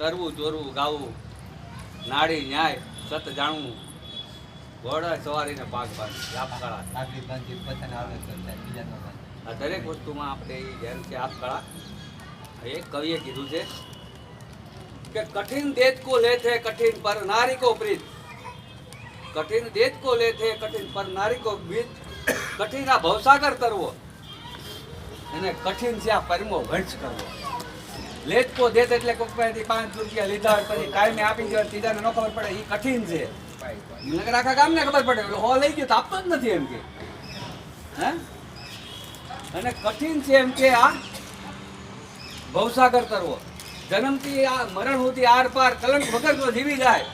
તરવું ચોરવું ગાવું નાડી ન્યાય સત જાણવું. ઘોડા સવારીને પાક. આ દરેક વસ્તુમાં આપણે એ જેમ છે આપકળા. એક કવિએ કીધું છે કે કઠિન દેત કો લે છે કઠિન પર નારી કો પ્રીત. કઠિન દેત કો લે છે કઠિન પર નારી કો બીત કઠિન આ ભવસાગર તરવો અને કઠિન છે આ પરમો વંશ કરવો. લેત કો દેત એટલે કોઈક પાસેથી પાંચ રૂપિયા લીધા હોય પછી કાયમે આપી દેવા ત્રીજાને ન ખબર પડે એ કઠિન છે. નગર આખા ગામને ખબર પડે હો લઈ ગયો તો આપતો જ નથી એમ કે. હે? અને કઠિન છે એમ કે આ ભવસાગર કરવો જન્મથી આ મરણ સુધી આર પાર કલંક વગર જો જીવી જાય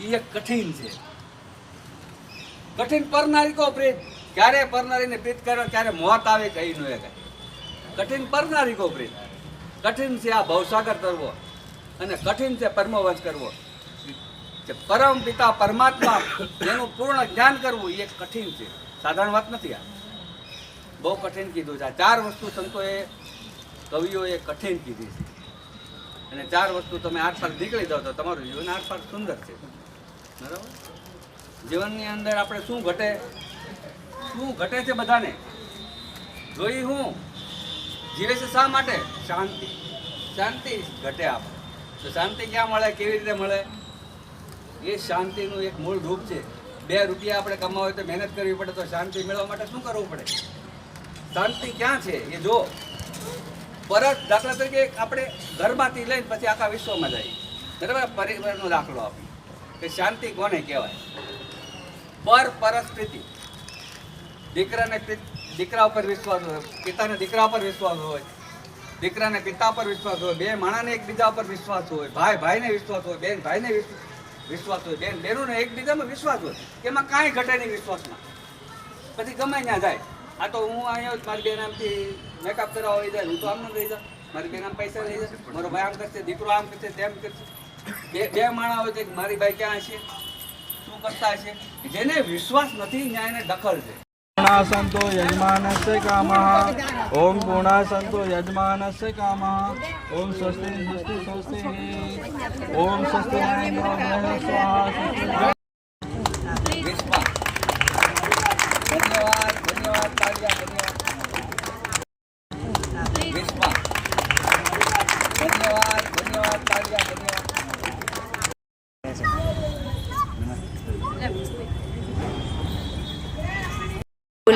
એ એક કઠિન છે. કઠિન પરનારી કો પ્રીત? ક્યારે પરનારીને પ્રીત કરો ક્યારે મોત આવે કઈ નો કઈ. કઠિન પરનારી કો પ્રીત? કઠિન છે આ ભવસાગર કરવો અને કઠિન છે પરમવંશ કરવો કે પરમ પિતા પરમાત્મા જેનું પૂર્ણ જ્ઞાન કરવું એ કઠિન છે. સાધારણ વાત નથી આ. બહુ કઠિન કીધું છે. આ ચાર વસ્તુ સંતોએ, કવિઓએ કઠિન કીધી છે. અને ચાર વસ્તુ તમે આરપાર નીકળી દો તો તમારું જીવન આરપાર સુંદર છે. બરાબર? જીવનની અંદર આપણે શું ઘટે? શું ઘટે છે બધાને? જોઈ હું. જીવે છે શા માટે? શાંતિ. શાંતિ? ઘટે આપણે તો શાંતિ ક્યાં મળે? કેવી રીતે મળે? એ શાંતિનું એક મૂળ રૂપ છે. બે રૂપિયા આપણે કમાવા હોય તો મહેનત કરવી પડે તો શાંતિ મેળવવા માટે શું કરવું પડે? શાંતિ ક્યાં છે? એ જો. પરત દાખલા તરીકે આપણે ઘરમાંથી લઈને પછી આખા વિશ્વમાં જઈએ. બરાબર? પરિવારનો દાખલો આપીએ. કે શાંતિ કોને કહેવાય? પર પરસ્પૃતિ. દીકરાને દીકરા ઉપર વિશ્વાસ હોય, પિતાને દીકરા પર વિશ્વાસ હોય, દીકરાને પિતા પર વિશ્વાસ હોય, બે માણાને એકબીજા પર વિશ્વાસ હોય, ભાઈ ભાઈને વિશ્વાસ હોય, બેન ભાઈને વિશ્વાસ હોય, બેન બેનોને એકબીજામાં વિશ્વાસ હોય એમાં કાંઈ ઘટે નહીં વિશ્વાસમાં. પછી ગમે ત્યાં જાય. આ તો હું અહીંયા મારી બેન મેકઅપ કરાવવા આવી જાય, હું તો આમ ન રહી જાય મારી બેન પૈસા લઈ જાય, મારો ભાઈ આમ કરશે, દીકરો આમ કરશે, તેમ કરશે. બે બે માણા હોય છે મારી ભાઈ ક્યાં હશે? શું કરતા હશે? જેને વિશ્વાસ નથી, ત્યાં એને દખલ છે. પૂર્ણા સંતો યજમાનસ્ય કામઃ ઓમ પૂર્ણા સંતો યજમાનસ્ય કામઃ ઓમ સ્વસ્તિ સ્વસ્તિ સ્વસ્તિ ઓમ સ્વસ્તિ સ્વાહા